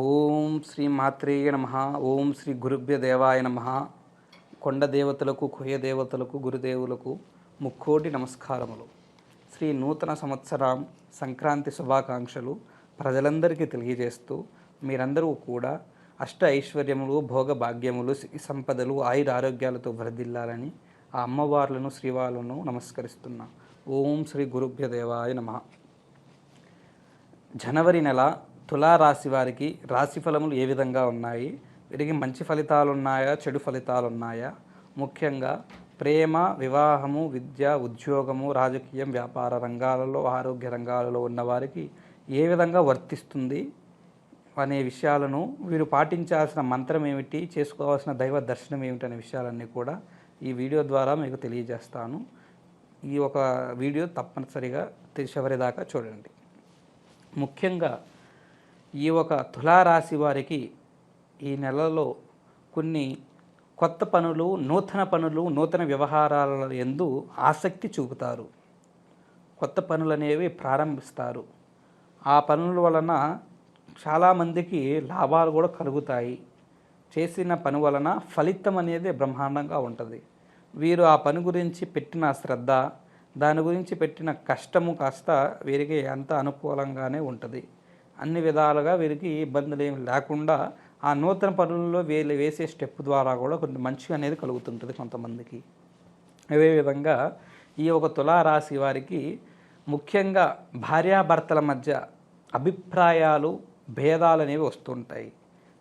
ఓం శ్రీ మాత్రేయ నమ ఓం శ్రీ గురుభ్య దేవాయ నమ. కొండ దేవతలకు కుయ దేవతలకు గురుదేవులకు ముక్కోటి నమస్కారములు. శ్రీ నూతన సంవత్సరం సంక్రాంతి శుభాకాంక్షలు ప్రజలందరికీ తెలియజేస్తూ మీరందరూ కూడా అష్ట ఐశ్వర్యములు భోగ భాగ్యములు సంపదలు ఆయుర ఆరోగ్యాలతో వరదిల్లాలని ఆ అమ్మవార్లను శ్రీవార్లను నమస్కరిస్తున్నా. ఓం శ్రీ గురుభ్య దేవాయ నమః. జనవరి నెల తులారాశి వారికి రాశి ఫలములు ఏ విధంగా ఉన్నాయి? వీరికి మంచి ఫలితాలు ఉన్నాయా చెడు ఫలితాలు ఉన్నాయా ముఖ్యంగా ప్రేమ వివాహము విద్య ఉద్యోగము రాజకీయం వ్యాపార రంగాలలో ఆరోగ్య రంగాలలో ఉన్నవారికి ఏ విధంగా వర్తిస్తుంది అనే విషయాలను వీరు పాటించాల్సిన మంత్రం ఏమిటి? చేసుకోవాల్సిన దైవ దర్శనం ఏమిటి అనే విషయాలన్నీ కూడా ఈ వీడియో ద్వారా మీకు తెలియజేస్తాను. ఈ ఒక వీడియో తప్పనిసరిగా చివరి దాకా చూడండి. ముఖ్యంగా ఈ ఒక తులారాశి వారికి ఈ నెలలో కొన్ని కొత్త పనులు నూతన పనులు నూతన వ్యవహారాల ఎందు ఆసక్తి చూపుతారు. కొత్త పనులు అనేవి ప్రారంభిస్తారు. ఆ పనుల వలన చాలామందికి లాభాలు కూడా కలుగుతాయి. చేసిన పని వలన ఫలితం అనేది బ్రహ్మాండంగా ఉంటుంది. వీరు ఆ పని గురించి పెట్టిన శ్రద్ధ దాని గురించి పెట్టిన కష్టము కాస్త వీరికి అంత అనుకూలంగానే ఉంటుంది. అన్ని విధాలుగా వీరికి ఇబ్బందులు ఏమి లేకుండా ఆ నూతన పనుల్లో వీళ్ళు వేసే స్టెప్ ద్వారా కూడా కొంత మంచి అనేది కలుగుతుంటుంది కొంతమందికి. అదేవిధంగా ఈ ఒక తులారాశి వారికి ముఖ్యంగా భార్యాభర్తల మధ్య అభిప్రాయాలు భేదాలు అనేవి వస్తుంటాయి.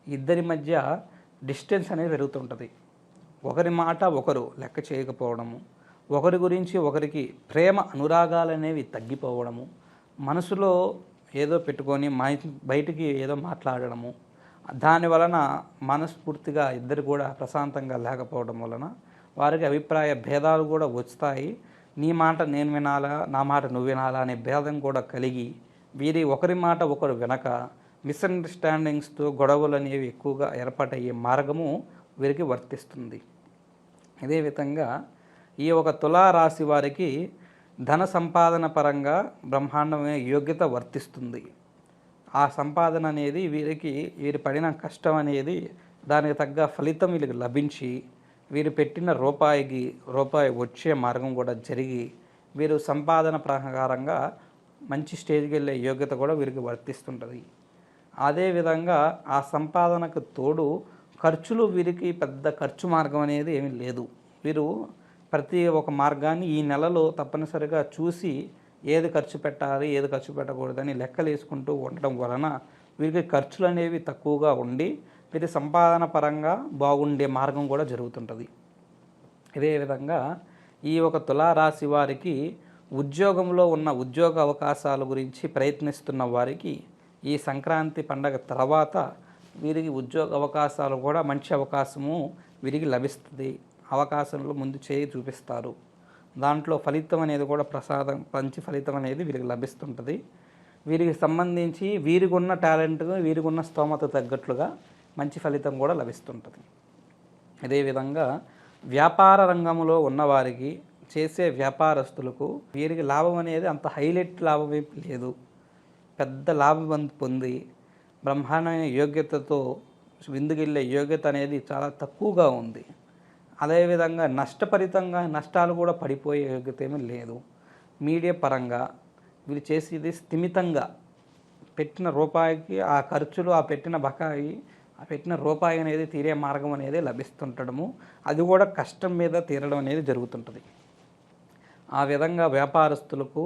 ఇద్దరి మధ్య డిస్టెన్స్ అనేది పెరుగుతుంటుంది. ఒకరి మాట ఒకరు లెక్క చేయకపోవడము ఒకరి గురించి ఒకరికి ప్రేమ అనురాగాలు అనేవి తగ్గిపోవడము మనసులో ఏదో పెట్టుకొని బయటికి ఏదో మాట్లాడడము. దాని వలన మనస్ఫూర్తిగా ఇద్దరు కూడా ప్రశాంతంగా లేకపోవడం వలన వారికి అభిప్రాయ భేదాలు కూడా వస్తాయి. నీ మాట నేను వినాలా నా మాట నువ్వు వినాలా అనే భేదం కూడా కలిగి వీరి ఒకరి మాట ఒకరు వినక మిస్అండర్స్టాండింగ్స్తో గొడవలు అనేవి ఎక్కువగా ఏర్పాటయ్యే మార్గము వీరికి వర్తిస్తుంది. ఇదే విధంగా ఈ ఒక తులారాశి వారికి ధన సంపాదన పరంగా బ్రహ్మాండమైన యోగ్యత వర్తిస్తుంది. ఆ సంపాదన అనేది వీరికి వీరు పడిన కష్టం అనేది దానికి తగ్గ ఫలితం వీళ్ళకి లభించి వీరు పెట్టిన రూపాయికి రూపాయి వచ్చే మార్గం కూడా జరిగి వీరు సంపాదన ప్రకారంగా మంచి స్టేజ్కి వెళ్ళే యోగ్యత కూడా వీరికి వర్తిస్తుంటుంది. అదేవిధంగా ఆ సంపాదనకు తోడు ఖర్చులు వీరికి పెద్ద ఖర్చు మార్గం అనేది ఏమీ లేదు. వీరు ప్రతి ఒక మార్గాన్ని ఈ నెలలో తప్పనిసరిగా చూసి ఏది ఖర్చు పెట్టాలి ఏది ఖర్చు పెట్టకూడదని లెక్కలు వేసుకుంటూ ఉండడం వలన వీరికి ఖర్చులు అనేవి తక్కువగా ఉండి వీరి సంపాదన పరంగా బాగుండే మార్గం కూడా జరుగుతుంటుంది. ఇదే విధంగా ఈ ఒక తులారాశి వారికి ఉద్యోగంలో ఉన్న ఉద్యోగ అవకాశాల గురించి ప్రయత్నిస్తున్న వారికి ఈ సంక్రాంతి పండగ తర్వాత వీరికి ఉద్యోగ అవకాశాలు కూడా మంచి అవకాశము వీరికి లభిస్తుంది. అవకాశంలో ముందు చేయి చూపిస్తారు. దాంట్లో ఫలితం అనేది కూడా ప్రసాదం మంచి ఫలితం అనేది వీరికి లభిస్తుంటుంది. వీరికి సంబంధించి వీరికి ఉన్న టాలెంట్ వీరికి ఉన్న స్తోమత తగ్గట్లుగా మంచి ఫలితం కూడా లభిస్తుంటుంది. అదేవిధంగా వ్యాపార రంగంలో ఉన్నవారికి చేసే వ్యాపారస్తులకు వీరికి లాభం అనేది అంత హైలైట్ లాభం లేదు. పెద్ద లాభం పొంది- పొంది బ్రహ్మాండమైన యోగ్యతతో విందుకెళ్ళే యోగ్యత అనేది చాలా తక్కువగా ఉంది. అదేవిధంగా నష్టపరితంగా నష్టాలు కూడా పడిపోయే లేదు. మీడియా పరంగా వీళ్ళు చేసేది స్థిమితంగా పెట్టిన రూపాయికి ఆ ఖర్చులు ఆ పెట్టిన బకాయి ఆ పెట్టిన రూపాయి అనేది తీరే మార్గం అనేది లభిస్తుండడము. అది కూడా కష్టం మీద తీరడం అనేది జరుగుతుంటుంది. ఆ విధంగా వ్యాపారస్తులకు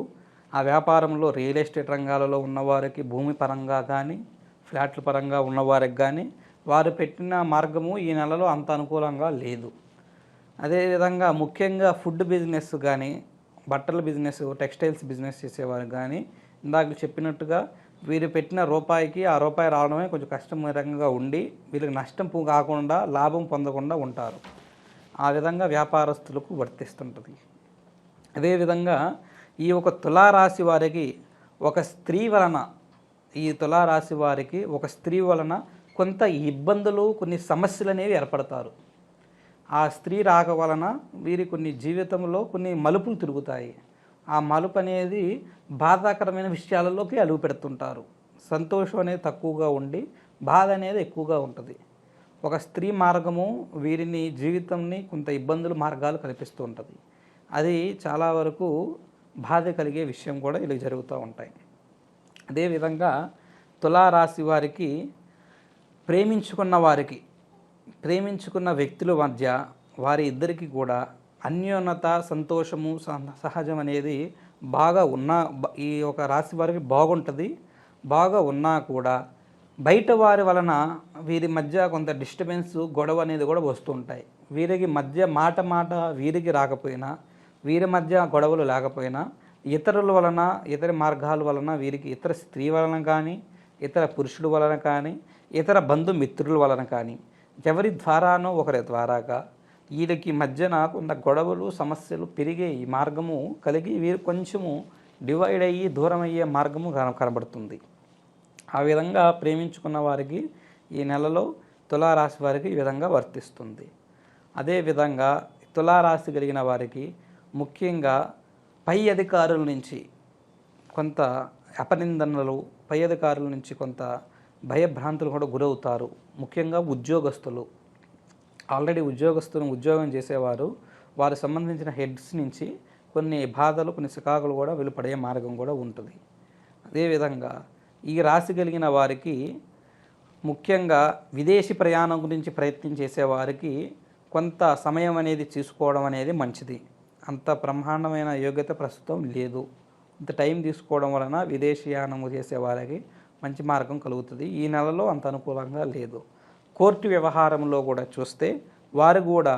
ఆ వ్యాపారంలో రియల్ ఎస్టేట్ రంగాలలో ఉన్నవారికి భూమి పరంగా కానీ ఫ్లాట్ల పరంగా ఉన్నవారికి కానీ వారు పెట్టిన మార్గము ఈ నెలలో అంత అనుకూలంగా లేదు. అదేవిధంగా ముఖ్యంగా ఫుడ్ బిజినెస్ కానీ బట్టల బిజినెస్ టెక్స్టైల్స్ బిజినెస్ చేసేవారు కానీ ఇందాక చెప్పినట్టుగా వీరు పెట్టిన రూపాయికి ఆ రూపాయి రావడమే కొంచెం కష్టమరంగా ఉండి వీళ్ళకి నష్టం కాకుండా లాభం పొందకుండా ఉంటారు. ఆ విధంగా వ్యాపారస్తులకు వర్తిస్తుంటుంది. అదేవిధంగా ఈ ఒక తులారాశి వారికి ఒక స్త్రీ వలన ఈ తులారాశి వారికి ఒక స్త్రీ వలన కొంత ఇబ్బందులు కొన్ని సమస్యలు అనేవి ఏర్పడతారు. ఆ స్త్రీ రాక వలన వీరి కొన్ని జీవితంలో కొన్ని మలుపులు తిరుగుతాయి. ఆ మలుపు అనేది బాధాకరమైన విషయాలలోకి అలుగు పెడుతుంటారు. సంతోషం అనేది తక్కువగా ఉండి బాధ అనేది ఎక్కువగా ఉంటుంది. ఒక స్త్రీ మార్గము వీరిని జీవితంని కొంత ఇబ్బందులు మార్గాలు కల్పిస్తూ ఉంటుంది. అది చాలా వరకు బాధ కలిగే విషయం కూడా ఇలా జరుగుతూ ఉంటాయి. అదేవిధంగా తులారాశి వారికి ప్రేమించుకున్న వారికి ప్రేమించుకున్న వ్యక్తుల మధ్య వారి ఇద్దరికి కూడా అన్యోన్యత సంతోషము సహ- సహజం అనేది బాగా ఉన్నా ఈ ఒక రాశి వారికి బాగుంటుంది. బాగా ఉన్నా కూడా బయట వారి వలన వీరి మధ్య కొంత డిస్టర్బెన్స్ గొడవ అనేది కూడా వస్తుంటాయి వీరికి మధ్య మాట మాట వీరికి రాకపోయినా వీరి మధ్య గొడవలు లేకపోయినా ఇతరుల వలన ఇతర మార్గాల వలన వీరికి ఇతర స్త్రీ వలన కానీ ఇతర పురుషుల వలన కానీ ఇతర బంధుమిత్రుల వలన కానీ ఎవరి ద్వారానో ఒకరి ద్వారాగా వీళ్ళకి మధ్యన కొంత గొడవలు సమస్యలు పెరిగే ఈ మార్గము కలిగి వీరు కొంచెము డివైడ్ అయ్యి దూరం అయ్యే మార్గము కన- కనబడుతుంది. ఆ విధంగా ప్రేమించుకున్న వారికి ఈ నెలలో తులారాశి వారికి ఈ విధంగా వర్తిస్తుంది. అదేవిధంగా తులారాశి కలిగిన వారికి ముఖ్యంగా పై అధికారుల నుంచి కొంత అపనిందనలు పై అధికారుల నుంచి కొంత భయభ్రాంతులు కూడా గురవుతారు. ముఖ్యంగా ఉద్యోగస్తులు. ఆల్రెడీ ఉద్యోగస్తులు ఉద్యోగం చేసేవారు. వారికి సంబంధించిన హెడ్స్ నుంచి కొన్ని బాధలు కొన్ని చికాకులు కూడా వెలుపడే మార్గం కూడా ఉంటుంది. అదేవిధంగా ఈ రాశి కలిగిన వారికి ముఖ్యంగా విదేశీ ప్రయాణం గురించి ప్రయత్నం చేసేవారికి కొంత సమయం అనేది తీసుకోవడం అనేది మంచిది. అంత బ్రహ్మాండమైన యోగ్యత ప్రస్తుతం లేదు. ఇంత టైం తీసుకోవడం వలన విదేశీయానం చేసేవారికి మంచి మార్గం కలుగుతుంది. ఈ నెలలో అంత అనుకూలంగా లేదు. కోర్టు వ్యవహారంలో కూడా చూస్తే వారు కూడా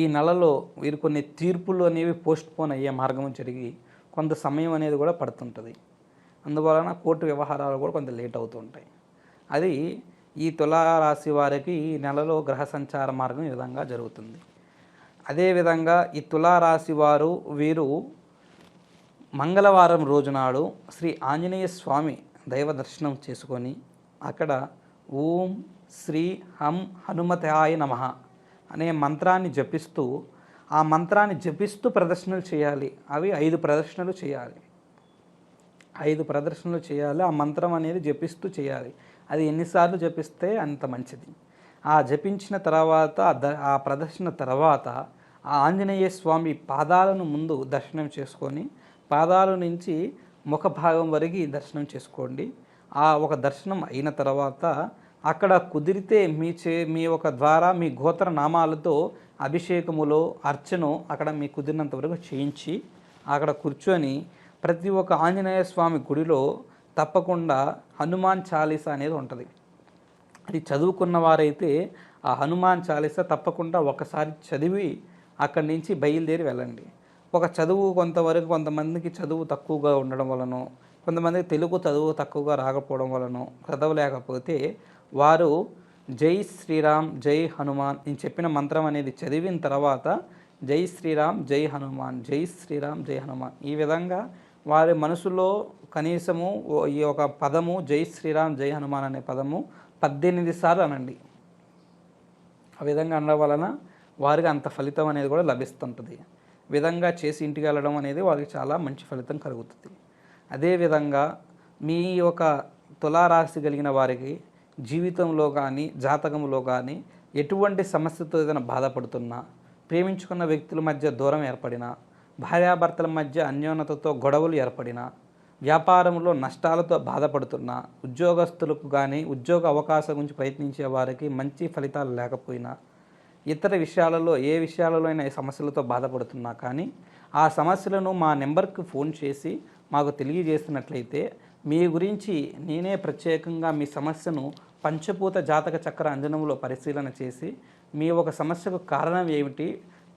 ఈ నెలలో వీరు కొన్ని తీర్పులు అనేవి పోస్ట్పోన్ అయ్యే మార్గం జరిగి కొంత సమయం అనేది కూడా పడుతుంటుంది. అందువలన కోర్టు వ్యవహారాలు కూడా కొంత లేట్ అవుతుంటాయి. అది ఈ తులారాశి వారికి ఈ నెలలో గ్రహ సంచార మార్గం ఈ విధంగా జరుగుతుంది. అదేవిధంగా ఈ తులారాశి వారు వీరు మంగళవారం రోజునాడు శ్రీ ఆంజనేయ స్వామి దైవ దర్శనం చేసుకొని అక్కడ ఓం శ్రీ హం హనుమతాయ నమ అనే మంత్రాన్ని జపిస్తూ ఆ మంత్రాన్ని జపిస్తూ ప్రదర్శనలు చేయాలి. అవి ఐదు ప్రదర్శనలు చేయాలి. ఐదు ప్రదర్శనలు చేయాలి. ఆ మంత్రం అనేది జపిస్తూ చేయాలి. అది ఎన్నిసార్లు జపిస్తే అంత మంచిది. ఆ జపించిన తర్వాత ఆ ద ఆ ప్రదర్శన తర్వాత ఆ ఆంజనేయ స్వామి పాదాలను ముందు దర్శనం చేసుకొని పాదాల నుంచి ముఖ భాగం వరకు దర్శనం చేసుకోండి. ఆ ఒక దర్శనం అయిన తర్వాత అక్కడ కుదిరితే మీ చే మీ ఒక ద్వారా మీ గోత్ర నామాలతో అభిషేకములో అర్చను అక్కడ మీ కుదిరినంత వరకు చేయించి అక్కడ కూర్చొని ప్రతి ఒక్క ఆంజనేయ స్వామి గుడిలో తప్పకుండా హనుమాన్ చాలీసా అనేది ఉంటుంది. అది చదువుకున్న వారైతే ఆ హనుమాన్ చాలీసా తప్పకుండా ఒకసారి చదివి అక్కడి నుంచి బయలుదేరి వెళ్ళండి. ఒక చదువు కొంతవరకు కొంతమందికి చదువు తక్కువగా ఉండడం వలన కొంతమందికి తెలుగు చదువు తక్కువగా రాకపోవడం వలన చదవలేకపోతే వారు జై శ్రీరామ్ జై హనుమాన్ నేను చెప్పిన మంత్రం అనేది చదివిన తర్వాత జై శ్రీరామ్ జై హనుమాన్ జై శ్రీరామ్ జై హనుమాన్. ఈ విధంగా వారి మనసులో కనీసము ఈ ఒక పదము జై శ్రీరామ్ జై హనుమాన్ అనే పదము పద్దెనిమిది సార్లు అనండి. ఆ విధంగా అనడం వలన వారికి అంత ఫలితం అనేది కూడా లభిస్తుంటుంది. విధంగా చేసి ఇంటికి వెళ్ళడం అనేది వారికి చాలా మంచి ఫలితం కలుగుతుంది. అదేవిధంగా మీ యొక్క తులారాశి కలిగిన వారికి జీవితంలో కానీ జాతకంలో కానీ ఎటువంటి సమస్యతో ఏదైనా బాధపడుతున్నా ప్రేమించుకున్న వ్యక్తుల మధ్య దూరం ఏర్పడినా భార్యాభర్తల మధ్య అన్యోన్యతతో గొడవలు ఏర్పడినా వ్యాపారంలో నష్టాలతో బాధపడుతున్నా ఉద్యోగస్తులకు కానీ ఉద్యోగ అవకాశం గురించి ప్రయత్నించే వారికి మంచి ఫలితాలు లేకపోయినా ఇతర విషయాలలో ఏ విషయాలలో అయినా ఈ సమస్యలతో బాధపడుతున్నా కానీ ఆ సమస్యలను మా నెంబర్కి ఫోన్ చేసి మాకు తెలియజేస్తున్నట్లయితే మీ గురించి నేనే ప్రత్యేకంగా మీ సమస్యను పంచభూత జాతక చక్ర అంజనములో పరిశీలన చేసి మీ ఒక సమస్యకు కారణం ఏమిటి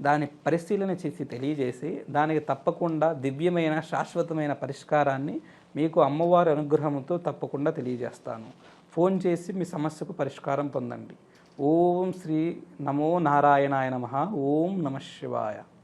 దాని పరిశీలన చేసి తెలియజేసి దానికి తప్పకుండా దివ్యమైన శాశ్వతమైన పరిష్కారాన్ని మీకు అమ్మవారి అనుగ్రహంతో తప్పకుండా తెలియజేస్తాను. ఫోన్ చేసి మీ సమస్యకు పరిష్కారం పొందండి. ఓం శ్రీ నమో నారాయణాయ నమ ఓం నమ శివాయ.